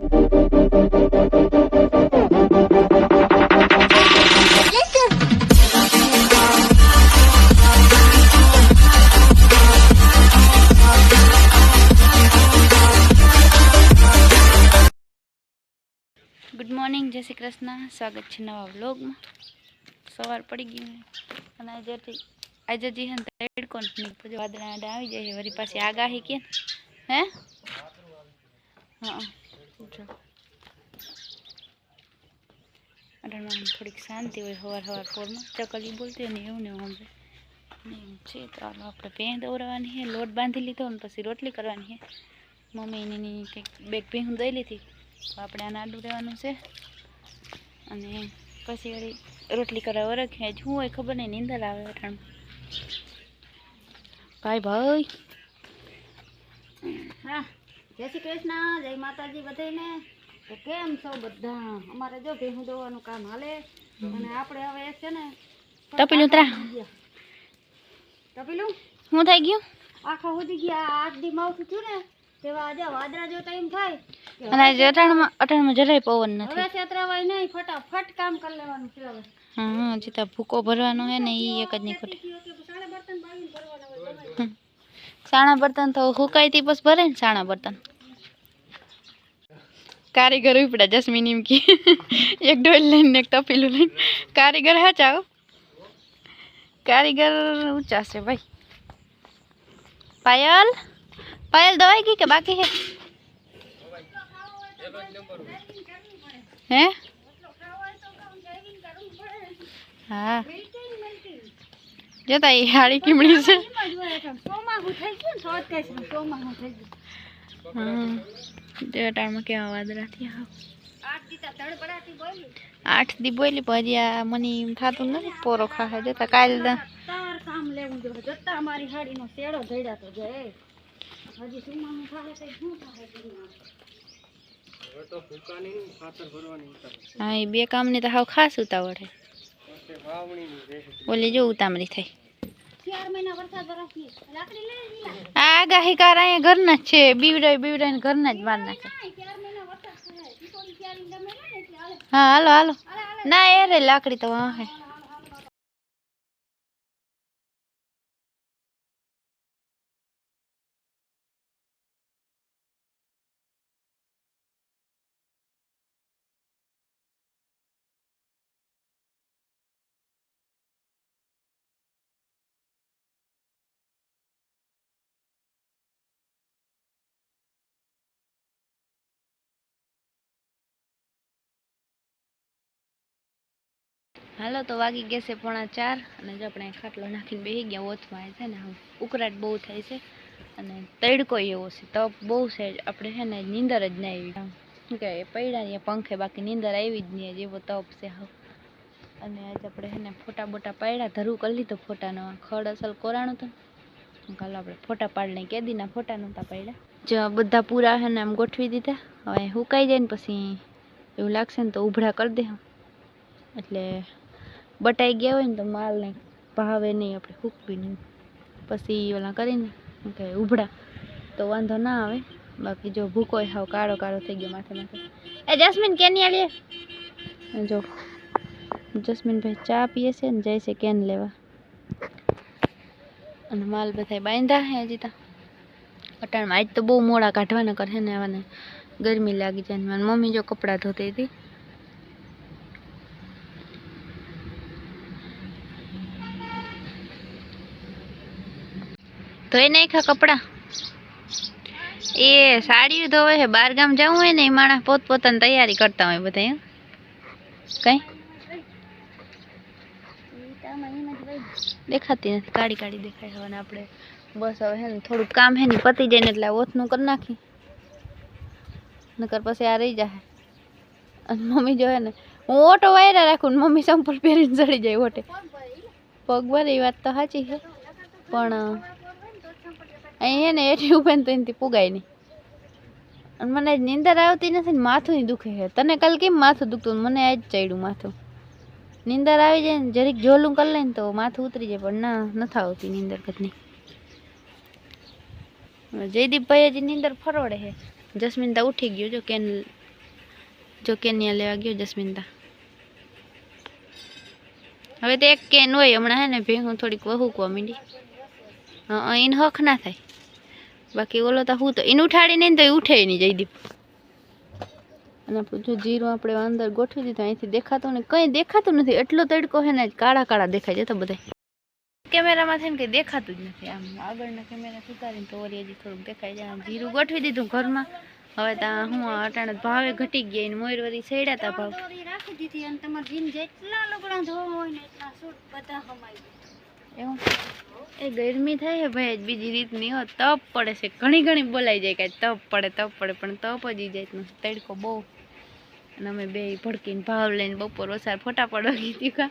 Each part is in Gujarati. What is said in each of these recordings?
ગુડ મોર્નિંગ જય શ્રી કૃષ્ણ સ્વાગત છે નવા વ્લોગમાં સવાર પડી ગયું છે અને આજેથી આજે જે છે ને તડકો નથી પછી વાદળા આડા આવી જાય છે વળી પાછી આગાહી કે હે હા જો અઢારમાં થોડીક શાંતિ હોય સવાર હવાર ફોરમાં ચકલી બોલતી હોય ને એવું ને એવું એમ છે તો હાલો આપણે ભેં દોરવાની છે, લોટ બાંધી લીધો ને પછી રોટલી કરવાની છે. મમ્મીની એની કંઈક બેગ ભેહું દઈ લીધી. તો આપણે આને આડું રહેવાનું છે. અને પછી વળી રોટલી કરાવવા રખ્યા જ હોય ખબર નહીં, નીંદર આવે અટાણ ભાઈ ભાઈ. હા. જય શ્રી કૃષ્ણ જય માતાજી બધાને તો કેમ છો બધા? અમારે જો ભેહું દોવાનું કામ હાલે. અને આપણે હવે એક છે ને તપેલું ત્રા તપેલું? શું થઈ ગયું? આખા સુધી ગયા. આઠ દી માવઠું થયું ને તેવા આજે વાદળા જો ટાઈમ થાય. કે અને આજે અટાણમાં અટાણમાં જરાય પવન હવે નથી છેતરાવાય નહીં ફટાફટ કામ કરી લેવાનું છે હવે. હા જીતા ભૂકો ભરવાનો છે ને એ એક જ નહીં ખોટે સાડા બર્તન બાવીને કરવાના હોય ગમે તે. સાણા બર્તન તો હુકાય તી પછી ભરે ને સાણા બર્તન. કારીગર ઉપડા જસ્મીન એમ કે એક ડોલ લઈને એક તપેલું લઈને કારીગર હાચા હો. કારીગર ઊંચા છે ભાઈ પાયલ પાયલ દવાઈ ગઈ કે બાકી છે હે હા જતા એ હાડી કીમડી છે ટાઈમમાં કેવા વાદળા થયા આઠ દી બોલી પછી આ મને એમ થતું નથી પોરો ખાહે. જતા કાલ કામ લેવું જોઈએ જતા અમારી હાડીનો શેડો ધડ્યા તો હજી સુમાનું શું થાય હા એ બે કામની તો હાવ ખાસ ઉતાવળ હે ઓલી જો ઉતામળી થઈ. આ આગાહી કાર અહીંયા ઘરના જ છે. બીવડાય બીવડાય ને ઘરના જ માર નાખે. ચાર મહિના વરસાદ થાય તીકોની ચારી ગમે ને એટલે હાલે. હા હાલો હાલો. ના એ રે લાકડી તો હે હાલો, તો વાગી ગયા છે પોણા ચાર અને જો આપણે ખાટલો નાખીને બેસી ગયા ઓછમાં છે ને ઉકળાટ બહુ થાય છે અને તડકો એવો છે, તપ બહુ છે. આપણે છે ને નીંદર જ ના આવી. શું કહેવાય પડ્યા ને પંખે, બાકી નીંદર આવી જ નહીં, જેવો તપ છે હાવ. અને આજે આપણે છે ને ફોટા બોટા પાડ્યા, ધરું કરી લીધો ફોટાનો. ખડ અસલ કોરાણું હતું. કાલે આપણે ફોટા પાડીને કેદીના ફોટા નહોતા પાડ્યા. જો બધા પૂરા છે ને આમ ગોઠવી દીધા. હવે સુકાઈ જાય ને પછી એવું લાગશે ને તો ઉભરા કરી દે એટલે બટાઈ ગયા હોય ને તો માલને ભાવે નહીં, આપણે હૂકવી નહીં. પછી ઓલા કરીને શું કે ઉભડા. તો વાંધો ના આવે. બાકી જો ભૂકો હાવ કાળો કાળો થઈ ગયો માથે માથે. એ જસ્મીન કેની આલીએ જો જસ્મીનભાઈ ચા પીએ છે ને જાય છે કેન લેવા. અને માલ બધાય બાંધ્યા હે હજી તા. અટાણમાં આજ તો બહુ મોડા કાઢવાના કરે ને આવાને ગરમી લાગી જાય ને. મારી મમ્મી જો કપડાં ધોતી હતી. ધોઈ નાખ્યા કપડાં. એ સાડીઓ ધોવે છે, બાર ગામ જવું હોય ને એ માણસ પોતપોતાની તૈયારી કરતા હોય બધા, એમ? કઈ? દેખાતી નથી કાઢી કાઢી દેખાય હવે આપણે બસ હવે હે ને થોડુંક કામ હે ને પતી જાય ને એટલે ઓથનું કરી નાખી. નકર પછી આ રહી જાય અને મમ્મી જોવે ને, હું ઓટો વાયરા રાખું ને મમ્મી સંપલ પહેરીને ચડી જાય ઓટે. પગ એ વાત તો સાચી છે. પણ અહીં હે ને એટલી ને તો એનાથી પુગાય નહીં. અને મને આજ નીંદર આવતી નથી ને માથું દુખે છે. તને કાલ કેમ માથું દુખતું? મને આજ ચડ્યું માથું. નીંદર આવી જાય ને, જરીક જોલું કરી લે તો માથું ઉતરી જાય, પણ ના, નથી આવતી નીંદર કદની જયદીપભાઈ હજી નીંદર ફરોડે છે. જસ્મિનતા ઉઠી ગયું, જો કેન, જો કેનિયા લેવા ગયો જસ્મિનતા. હવે તો એક કેન હોય હમણાં હે ને ભેગું થોડીક વહુકવા માંડી. એને હક ના થાય. બાકી ઓલો તો હું તો એને ઉઠાડીને તો એ ઉઠે નહીં જયદીપ. અને જો જીરો આપણે અંદર ગોઠવી દીધું અહીંથી દેખાતો ને કંઈ દેખાતું નથી. એટલો તડકો છે ને કાળા કાળા દેખાય છે તો બધા કેમેરામાં થઈને કંઈ દેખાતું જ નથી. આમ આગળના કેમેરા સુધારીને તો ઓરી હજી થોડુંક દેખાય જાય આમ જીરું ગોઠવી દીધું ઘરમાં. હવે ત્યાં હું અટાણે ભાવે ઘટી ગયા એને મોયર વરી સડ્યા હતા ભાવ રાખી દીધી અને તમારે જીન જેટલા લુગડા ધોવા હોય ને એટલા સૂટ બધા હમાઈ એવું? એ ગરમી થાય છે ભાઈ, બીજી રીતની હો, તપ પડે છે. ઘણી ઘણી બોલાઈ જાય કાંઈ તપ પડે તપ પડે, પણ તપ જ છે. તડકો બહુ. અને અમે બે ભડકીને ભાવ લઈને બપોર વસાર ફોટા પડવા ગઈ કા.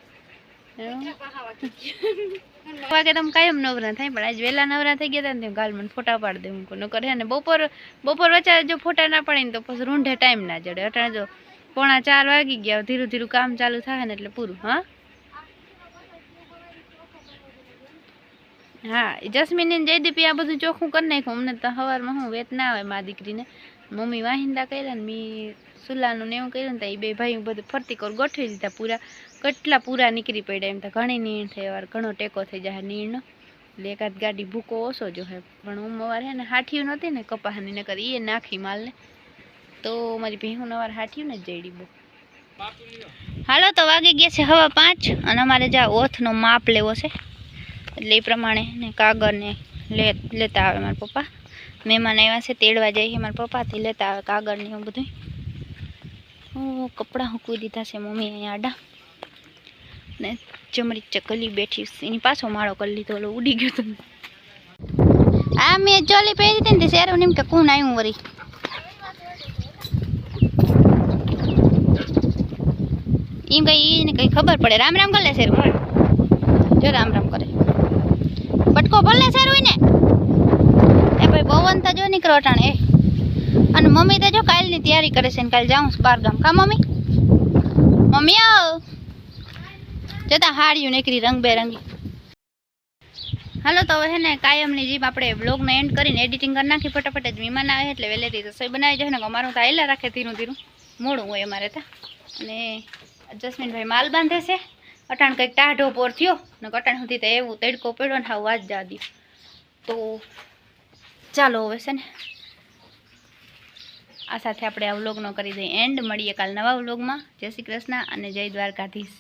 વાગે તમે કાયમ નવરા થાય, પણ આજ વહેલા નવરા થઈ ગયા ને ગાલ મને ફોટા પાડી દે હું નકર હે ને બપોર બપોર વચ્ચે જો ફોટા ના પડે ને તો પછી રૂંઢે ટાઈમ ના જડે. અટાણે જો પોણા ચાર વાગી ગયા, ધીરું ધીરું કામ ચાલુ થાય ને એટલે પૂરું, હા? હા જસ્મીન જયદીપી આ બધું ચોખ્ખું કરી નાખ્યું. અમને તો સવારમાં હું વેત ના આવે મા દીકરીને. મમ્મી વાહિંદા કર્યા ને મી સુલાનું ને એવું કર્યું ને તો એ બે ભાઈ બધું ફરતી કર ગોઠવી દીધા પૂરા. કેટલા પૂરા નીકળી પડ્યા એમ તો. ઘણી નીણ થઈ વાર ઘણો ટેકો થઈ જાય નીણનો. એટલે એકાદ ગાડી ભૂકો ઓછો જો હે પણ હું વાર હે ને હાઠિયું નહોતી ને કપાહની ને કરી એ નાખી માલને. તો મારી ભેહું નવાર હાઠિયું ને જ જઈડી બહુ. હાલો તો વાગી ગયા છે હવા પાંચ અને અમારે જ્યાં ઓથનો માપ લેવો છે. એટલે એ પ્રમાણે ને કાગળને લે, લેતા આવે મારા પપ્પા. મહેમાન આવ્યા છે, તેડવા છે મારા પપ્પાથી, લેતા આવે કાગળને એવું બધું હું કપડાં હૂકવી દીધા છે મમ્મી અહીંયા આડા. ને જમરી ચકલી બેઠી એની પાછો માળો કરી લીધો, ઓલો ઉડી ગયો તો. આ મેં ચોલી પહેરી હતી ને શેરો એમ કે કોણ આવ્યું વરી એમ કઈ એને કઈ ખબર પડે. રામ રામ કરે શેરું જો રામ રામ કરે. બટકો ભલે સારું ને. એ ભાઈ પવન તો જો નીકળો અટાણે, એ. અને મમ્મી તો જો કાલની તૈયારી કરે છે ને, કાલે જાઉં બાર ગામ. કા મમ્મી? મમ્મી આવ. જતા હાડ્યું નીકળી રંગબેરંગી. હાલો તો હવે ને, કાયમની જીપ આપણે બ્લોગને એન્ડ કરીને એડિટિંગ કરી નાખી ફટાફટ જ વિમાન આવે એટલે વહેલેથી રસોઈ બનાવી જાય ને અમારું તો આયલા રાખે ધીરું ધીરું. મોડું હોય અમારે તો. અને જસ્મીનભાઈ માલ બાંધે છે. અટાણ કંઈક ટાઢો પોર થયો. ને અટાણ સુધી તો એવું તડકો પડ્યો ને હાવ વાત જાદી. તો ચાલો હવે છે ને આ સાથે આપણે આ વ્લોગનો કરી દઈએ એન્ડ મળીએ કાલ નવા વ્લોગમાં. જય શ્રી કૃષ્ણ અને જય દ્વારકાધીશ.